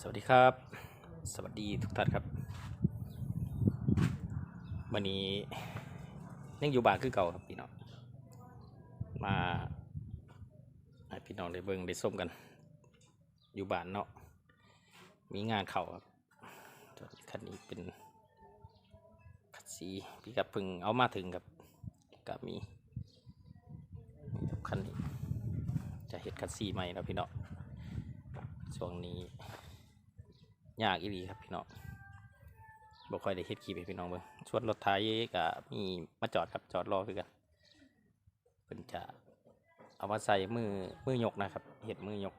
สวัสดีครับ สวัสดีทุกท่านครับวันนี้ยังอยู่บ้านคือเก่าครับพี่น้องมาให้พี่น้องได้เบิ่งได้ส้มกัน อยู่บ้านเนาะมีงานเข่าครับส่วนคันนี้เป็นคัดสีพี่กับพึ่งเอามาถึงครับก็มีคันนี้จะเห็ดคัดสีใหม่แล้วพี่น้องช่วงนี้ ยากอีหลีครับพี่น้องบ่ค่อยได้เฮ็ดคลิปให้พี่น้องเบิ่งชวนรถไถก็มีมาจอดครับจอดรอคือกันเพิ่นจะเอามาใส่มือมือยกนะครับเฮ็ดมือยก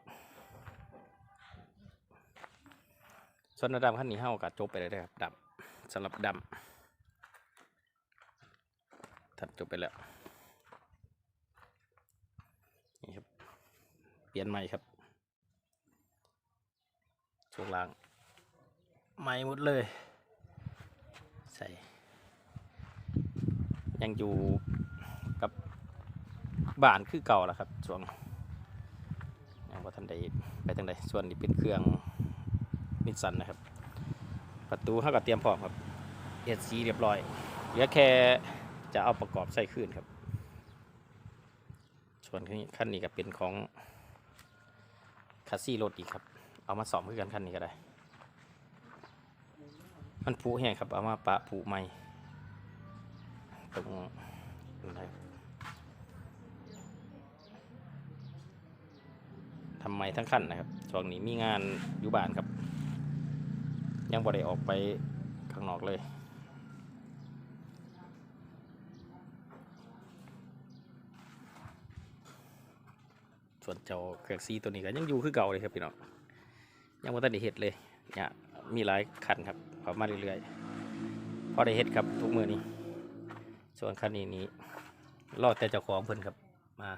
ส่วนดับขั้นนี้เฮาก็จบไปเลยนะครับดับสำหรับดำทัดจบไปแล้วนี่ครับเปลี่ยนใหม่ครับช่วงล่าง ใหม่หมดเลย ใส่ ยังอยู่กับบ้านคือเก่าแหละครับช่วงยังว่าทันใดไปทางใดส่วนนี้เป็นเครื่องนิสันนะครับ ประตูเขาก็เตรียมพร้อมครับเอ็ดสีเรียบร้อยเหลือแค่จะเอาประกอบใส่ขึ้นครับ ส่วนขั้นนี้ก็เป็นของคัสซี่รถอีกครับ เอามาสอมคือกันขั้นนี้ก็ได้ มันผุแห้งครับ เอามาปะผุใหม่ตรงอะไรทำไมทั้งขั้นนะครับช่วงนี้มีงานอยู่บ้านครับ ยังบ่ได้ออกไปข้างนอกเลยส่วนเจ้าเครื่องซีตัวนี้ก็ยังอยู่คือเก่าเลยครับพี่น้องยังบ่ทันได้เฮ็ดเลยเนี่ย มีหลายคันครับเข้ามาเรื่อยๆพอได้เฮ็ดครับทุกมือนี้ ส่วนคันนี้นี้รอแต่เจ้าของเพิ่นครับมา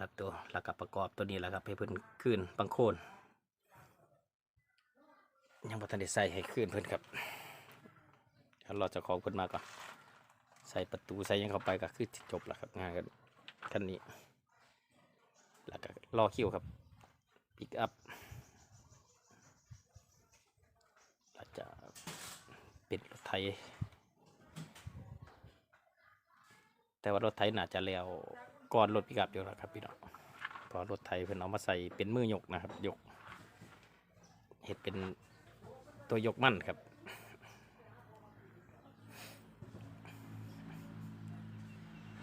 รัดตัวแล้วก็ประกอบตัวนี้แหละครับให้เพิ่นขึ้นบังโคนยังบ่ทันได้ใส่ให้ขึ้นเพิ่นครับเรอเจ้าของเพิ่นมาก่อนใส่ประตูใส่ยังเข้าไปก็คือจบแล้วครับงานกันคันนี้แล้วก็รอคิวครับ ปิกอัพเราจะเป็นรถไถแต่ว่ารถไถน่าจะแล้วก่อนรถปิกอัพอยู่แล้วครับพี่น้องเพอรถไถเพิ่นเอามาใส่เป็นมือยกนะครับยกเห็ดเป็นตัวยกมั่นครับ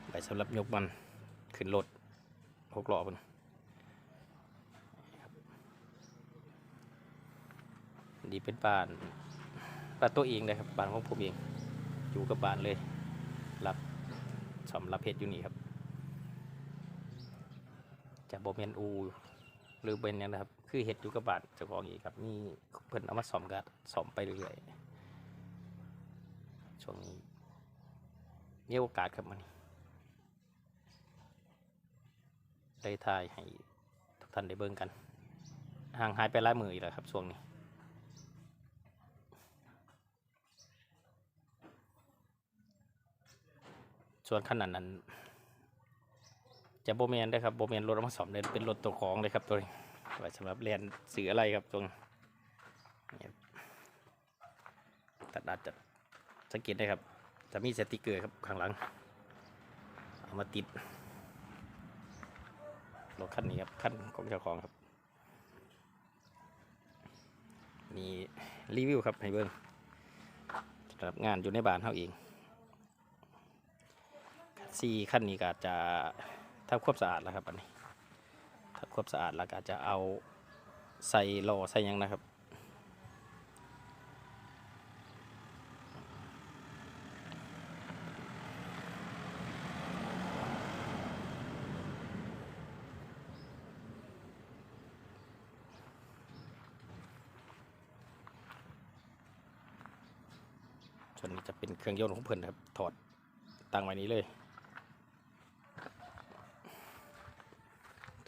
ไปสำหรับยกมันขึ้นรถหกล้อมัน ดีเป็นบ้านบ้านตัวเองเลยครับบ้านของผมเอง อยู่กับบ้านเลย รับสำรับเพชรอยู่นี่ครับ จะบอมเมนอูหรือเป็นยังนะครับ คือเห็ดอยู่กับบ้านเจ้าของอีกครับนี่เพิ่นเอามาสอมกัดสอมไปเรื่อยๆช่วงนี้มีโอกาสครับมันได้ทายให้ทุกท่านได้เบิ่งกันห่างหายไปหลายมืออีกแล้วครับช่วงนี้ ส่วนขนาดนั้น จะโบเมนได้ครับโบเมนรถเอามาสอมเลยเป็นรถตัวของเลยครับตัวนี้ไว้สำหรับเรียนสื่ออะไรครับตรงนี้ตัดอาจจะสังเกตได้ครับ จะมีสติกเกอร์ครับข้างหลัง เอามาติดรถคันนี้ครับคันของเจ้าของครับมีรีวิวครับให้เบิ้งสำหรับงานอยู่ในบ้านเขาเอง ซีขั้นนี้ก็จะทำควบสะอาดแล้วครับอันนี้ทำควบสะอาดแล้วก็จะเอาใส่โลอใส่ยังนะครับส่วนนี้จะเป็นเครื่องยนต์ของเพื่อนครับ ถอดตั้งไว้นี้เลย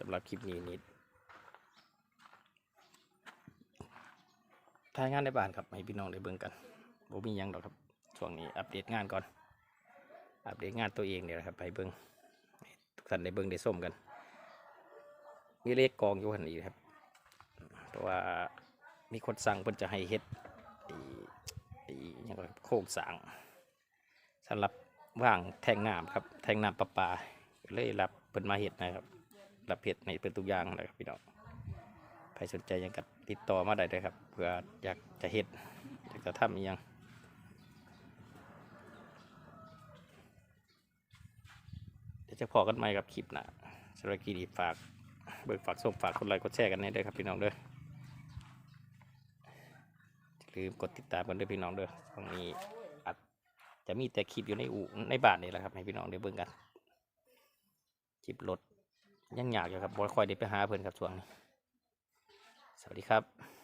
ำหรับคลิปนี้นิดทายงานในบ้านครับให้พี่น้องได้เบิ่งกันบ่มียังดอกครับช่วงนี้อัปเดตงานก่อน อัปเดตงานตัวเองเนี่ยแหละครับให้เบิ่งทุกท่านได้เบิ่งได้ส้มกันมีเลขกองอยู่หันนี้ครับ เพราะว่ามีคนสั่งเพิ่นจะให้เฮ็ดไอ้ไอ้หยังก็โครงสางสำหรับว่างแทงน้ำครับ แทงน้ำประปาเลยรับเพิ่นมาเฮ็ดนะครับ รับเฮ็ดให้เป็นทุกอย่างเลยครับพี่น้องใครสนใจยังก็ติดต่อมาได้เลยครับเผื่ออยากจะเฮ็ดอยากจะทำอีหยังเดี๋ยวจะพอกันใหม่กับคลิปหน้าสำหรับคลิปนี้ฝากเบิกฝากส่งฝากกดไลค์กดแชร์กันให้ด้วยครับพี่น้องเด้ออย่าลืมกดติดตามกันด้วยพี่น้องเด้อตรงนี้อาจจะมีแต่คลิปอยู่ในอู่ในบ้านนี่แหละครับ ให้พี่น้องได้เบิ่งกันคลิปรถ ยังอยากอยู่ครับบ่ค่อยได้ไปหาเพื่อนครับช่วงนี้ สวัสดีครับ